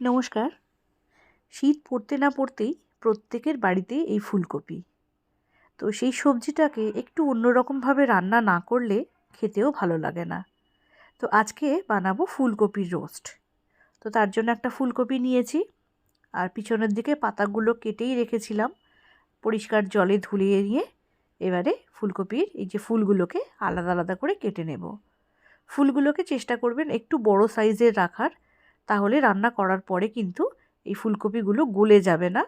নমস্কার। শীত পড়তে না পড়তেই প্রত্যেকের বাড়িতে এই ফুলকপি। তো সেই সবজিটাকে একটু অন্যরকমভাবে রান্না না করলে খেতেও ভালো লাগে না। তো আজকে বানাবো ফুলকপির রোস্ট। তো তার জন্য একটা ফুলকপি নিয়েছি। আর পিছনের দিকে পাতাগুলো কেটেই রেখেছিলাম। পরিষ্কার জলে ধুলিয়ে নিয়ে এবারে ফুলকপির এই যে ফুলগুলোকে আলাদা আলাদা করে কেটে নেব। ফুলগুলোকে চেষ্টা করবেন একটু বড় সাইজের রাখার। তাহলে রান্না করার পরে কিন্তু এই ফুলকপিগুলো গলে যাবে না।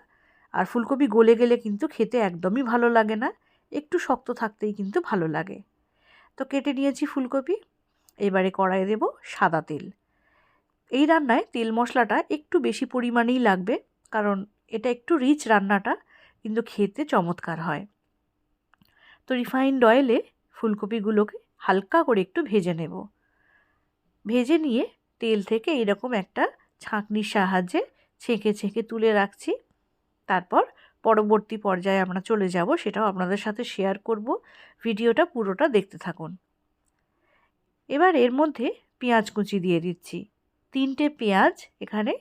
আর ফুলকপি গলে গেলে কিন্তু খেতে একদমই ভালো লাগে না, একটু শক্ত থাকতেই কিন্তু ভালো লাগে। তো কেটে নিয়েছি ফুলকপি, এবারে কড়াই দেব সাদা তেল। এই রান্নায় তেল মশলাটা একটু বেশি পরিমাণেই লাগবে, কারণ এটা একটু রিচ রান্নাটা, কিন্তু খেতে চমৎকার হয়। তো রিফাইন্ড অয়েলে ফুলকপিগুলোকে হালকা করে একটু ভেজে নেব। ভেজে নিয়ে তেল থেকে এরকম একটা ছাঁকনির সাহায্যে ছেঁকে ছেঁকে তুলে রাখছি। তারপর পরবর্তী পর্যায়ে আমরা চলে যাব, সেটাও আপনাদের সাথে শেয়ার করব। ভিডিওটা পুরোটা দেখতে থাকুন। এবার এর মধ্যে পেঁয়াজ কুচি দিয়ে দিচ্ছি। তিনটে পেঁয়াজ এখানে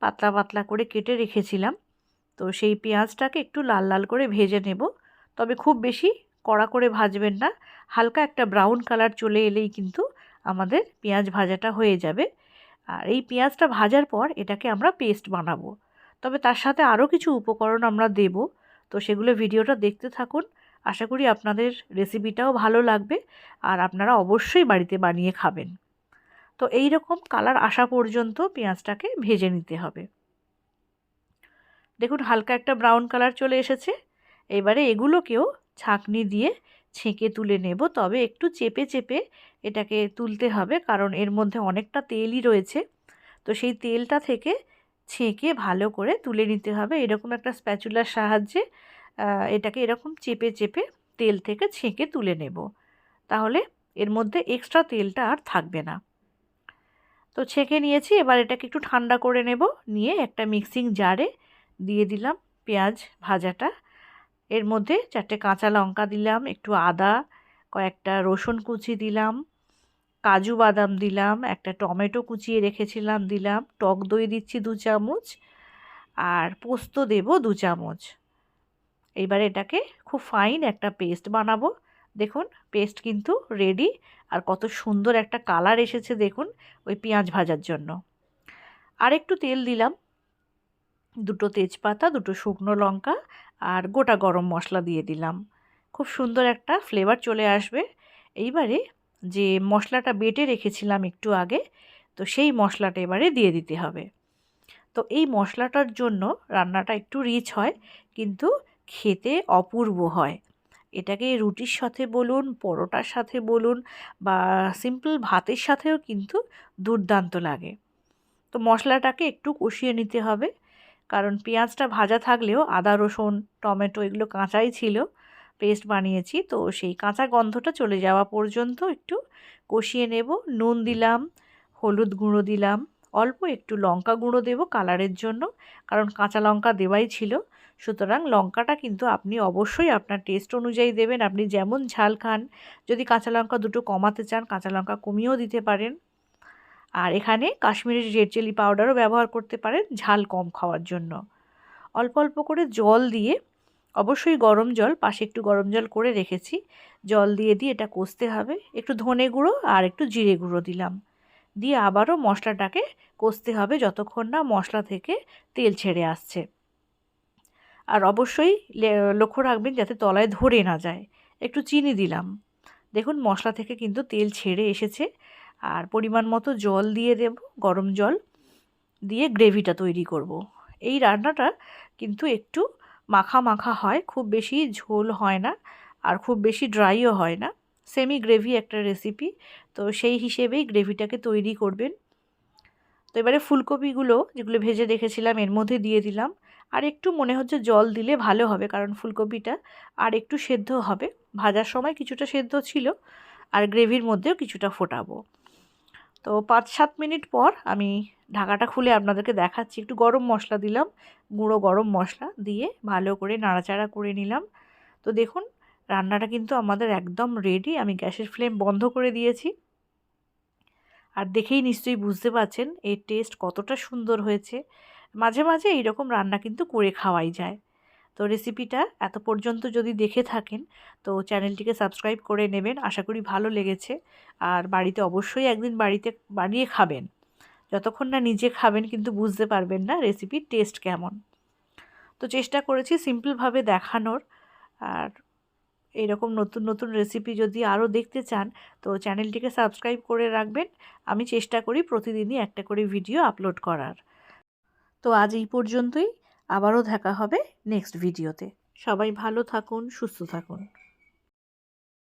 পাতলা পাতলা করে কেটে রেখেছিলাম। তো সেই পেঁয়াজটাকে একটু লাল লাল করে ভেজে নেব। তবে খুব বেশি কড়া করে ভাজবেন না। হালকা একটা ব্রাউন কালার চলে এলেই কিন্তু আমাদের পেঁয়াজ ভাজাটা হয়ে যাবে। আর এই পেঁয়াজটা ভাজার পর এটাকে আমরা পেস্ট বানাবো। তবে তার সাথে আরও কিছু উপকরণ আমরা দেব। তো সেগুলো ভিডিওটা দেখতে থাকুন। আশা করি আপনাদের রেসিপিটাও ভালো লাগবে আর আপনারা অবশ্যই বাড়িতে বানিয়ে খাবেন। তো এই রকম কালার আসা পর্যন্ত পেঁয়াজটাকে ভেজে নিতে হবে। দেখুন, হালকা একটা ব্রাউন কালার চলে এসেছে। এবারে এগুলোকেও ছাঁকনি দিয়ে ছেঁকে তুলে নেব। তবে একটু চেপে চেপে এটাকে তুলতে হবে কারণ এর মধ্যে অনেকটা তেলই রয়েছে। তো সেই তেলটা থেকে ছেঁকে ভালো করে তুলে নিতে হবে। এরকম একটা স্প্যাচুলার সাহায্যে এটাকে এরকম চেপে চেপে তেল থেকে ছেঁকে তুলে নেব। তাহলে এর মধ্যে এক্সট্রা তেলটা আর থাকবে না। তো ছেঁকে নিয়েছি, এবার এটাকে একটু ঠান্ডা করে নেব। নিয়ে একটা মিক্সিং জারে দিয়ে দিলাম পেঁয়াজ ভাজাটা। এর মধ্যে চারটে কাঁচা লঙ্কা দিলাম, একটু আদা, কয়েকটা রসুন কুচি দিলাম, কাজু বাদাম দিলাম, একটা টমেটো কুচিয়ে রেখেছিলাম, দিলাম, টক দই দিচ্ছি দু চামচ আর পোস্ত দেব দু চামচ। এইবার এটাকে খুব ফাইন একটা পেস্ট বানাবো। দেখুন পেস্ট কিন্তু রেডি আর কত সুন্দর একটা কালার এসেছে দেখুন ওই পেঁয়াজ ভাজার জন্য। আর একটু তেল দিলাম দুটো তেজপাতা, দুটো শুকনো লঙ্কা আর গোটা গরম মশলা দিয়ে দিলাম। খুব সুন্দর একটা ফ্লেভার চলে আসবে। এইবারে যে মশলাটা বেটে রেখেছিলাম একটু আগে, তো সেই মশলাটা এবারে দিয়ে দিতে হবে। তো এই মশলাটার জন্য রান্নাটা একটু রিচ হয়, কিন্তু খেতে অপূর্ব হয়। এটাকে রুটির সাথে বলুন, পরোটার সাথে বলুন বা সিম্পল ভাতের সাথেও কিন্তু দুর্দান্ত লাগে। তো মশলাটাকে একটু কষিয়ে নিতে হবে। কারণ পেঁয়াজটা ভাজা থাকলেও আদা, রসুন, টমেটো এগুলো কাঁচাই ছিল, পেস্ট বানিয়েছি। তো সেই কাঁচা গন্ধটা চলে যাওয়া পর্যন্ত একটু কষিয়ে নেব। নুন দিলাম, হলুদ গুঁড়ো দিলাম, অল্প একটু লঙ্কা গুঁড়ো দেব কালারের জন্য, কারণ কাঁচা লঙ্কা দেওয়াই ছিল। সুতরাং লঙ্কাটা কিন্তু আপনি অবশ্যই আপনার টেস্ট অনুযায়ী দেবেন। আপনি যেমন ঝাল খান, যদি কাঁচা লঙ্কা দুটো কমাতে চান, কাঁচা লঙ্কা কমিয়েও দিতে পারেন। আর এখানে কাশ্মীরি রেড চিলি পাউডারও ব্যবহার করতে পারেন ঝাল কম খাওয়ার জন্য। অল্প অল্প করে জল দিয়ে অবশ্যই গরম জল, পাশে একটু গরম জল করে রেখেছি। জল দিয়ে দিয়ে এটা কষতে হবে। একটু ধনে গুঁড়ো আর একটু জিরে গুঁড়ো দিলাম। দিয়ে আবারও মশলাটাকে কষতে হবে যতক্ষণ না মশলা থেকে তেল ছেড়ে আসছে। আর অবশ্যই লক্ষ্য রাখবেন যাতে তলায় ধরে না যায়। একটু চিনি দিলাম। দেখুন মশলা থেকে কিন্তু তেল ছেড়ে এসেছে। আর পরিমাণ মতো জল দিয়ে দেব, গরম জল দিয়ে গ্রেভিটা তৈরি করব। এই রান্নাটা কিন্তু একটু মাখা মাখা হয়, খুব বেশি ঝোল হয় না আর খুব বেশি ড্রাইও হয় না। সেমি গ্রেভি একটা রেসিপি তো সেই হিসেবেই গ্রেভিটাকে তৈরি করবেন। তো এবারে ফুলকপিগুলো যেগুলো ভেজে রেখেছিলাম, এর মধ্যে দিয়ে দিলাম। আর একটু মনে হচ্ছে জল দিলে ভালো হবে, কারণ ফুলকপিটা আর একটু সেদ্ধ হবে। ভাজার সময় কিছুটা সেদ্ধ ছিল, আর গ্রেভির মধ্যেও কিছুটা ফোটাবো। তো পাঁচ সাত মিনিট পর আমি ঢাকাটা খুলে আপনাদেরকে দেখাচ্ছি। একটু গরম মশলা দিলাম, গুঁড়ো গরম মশলা দিয়ে ভালো করে নাড়াচাড়া করে নিলাম। তো দেখুন, রান্নাটা কিন্তু আমাদের একদম রেডি আমি গ্যাসের ফ্লেম বন্ধ করে দিয়েছি। আর দেখেই নিশ্চয়ই বুঝতে পারছেন, এর টেস্ট কতটা সুন্দর হয়েছে। মাঝে মাঝে এইরকম রান্না কিন্তু করে খাওয়াই যায়। তো রেসিপিটা এত পর্যন্ত যদি দেখে থাকেন, তো চ্যানেলটিকে সাবস্ক্রাইব করে নেবেন। আশা করি ভালো লেগেছে। আর বাড়িতে অবশ্যই একদিন বাড়িতে বানিয়ে খাবেন। যতক্ষণ না নিজে খাবেন কিন্তু বুঝতে পারবেন না রেসিপির টেস্ট কেমন। তো চেষ্টা করেছি সিম্পলভাবে দেখানোর। আর এরকম নতুন নতুন রেসিপি যদি আরও দেখতে চান, তো চ্যানেলটিকে সাবস্ক্রাইব করে রাখবেন। আমি চেষ্টা করি প্রতিদিনই একটা করে ভিডিও আপলোড করার। তো আজ এই পর্যন্তই। আবারও দেখা হবে নেক্সট ভিডিওতে। সবাই ভালো থাকুন সুস্থ থাকুন।